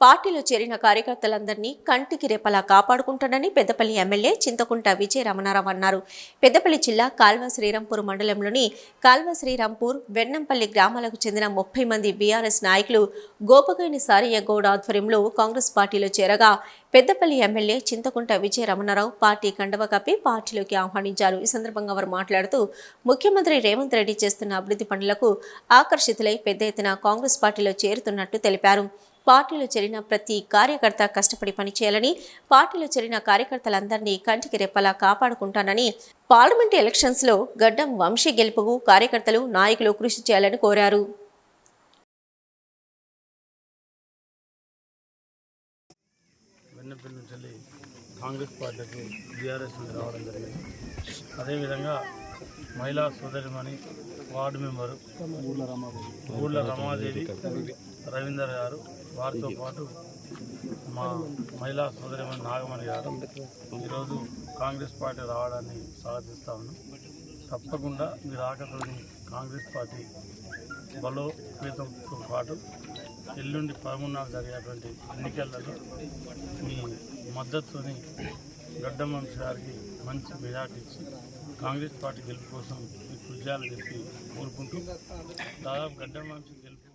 పార్టీలో చేరిన కార్యకర్తలందరినీ కంటికి రెపలా కాపాడుకుంటానని పెద్దపల్లి ఎమ్మెల్యే చింతకుంట విజయ రమణారావు అన్నారు. పెద్దపల్లి జిల్లా కాల్వ శ్రీరాంపూర్ మండలంలోని కాల్వ శ్రీరాంపూర్ వెన్నంపల్లి గ్రామాలకు చెందిన ముప్పై మంది బీఆర్ఎస్ నాయకులు గోపగాని సారయ్య గౌడ్ ఆధ్వర్యంలో కాంగ్రెస్ పార్టీలో చేరగా పెద్దపల్లి ఎమ్మెల్యే చింతకుంట విజయ రమణారావు పార్టీ కండవ కప్పి పార్టీలోకి ఆహ్వానించారు. ఈ సందర్భంగా వారు మాట్లాడుతూ ముఖ్యమంత్రి రేవంత్ రెడ్డి చేస్తున్న అభివృద్ధి పనులకు ఆకర్షితులై పెద్ద ఎత్తున కాంగ్రెస్ పార్టీలో చేరుతున్నట్టు తెలిపారు. పార్టీలో చేరిన ప్రతి కార్యకర్త కష్టపడి పనిచేయాలని పార్టీలో చేరిన కార్యకర్తలందరినీ కంటికి రెప్పలా కాపాడుకుంటానని పార్లమెంట్ ఎలక్షన్స్లో గడ్డం వంశీ గెలుపుకు కార్యకర్తలు నాయకులు కృషి చేయాలని కోరారు. కాంగ్రెస్ పార్టీకి బీఆర్ఎస్ రావడం జరిగింది. అదేవిధంగా మహిళా సోదరిమణి వార్డు మెంబరు ఊళ్ళ రమాదేవి రవీందర్ గారు వారితో పాటు మా మహిళా సోదరిమణి నాగమణి గారు. ఈరోజు కాంగ్రెస్ పార్టీ రావడాన్ని స్వాగతిస్తా ఉన్నాం. తప్పకుండా మీరు ఆకతోని కాంగ్రెస్ పార్టీ బలోపేతంతో పాటు ఎల్లుండి పదమూడున జరిగేటువంటి ఎన్నికలలో మీ మద్దతుని గడ్డ వంశీ గారికి మంచి మెజార్టీ ఇచ్చి కాంగ్రెస్ పార్టీ గెలుపు కోసం మీ కృషి చేయాలని చెప్పి కోరుకుంటూ దాదాపు గడ్డం గెలుపు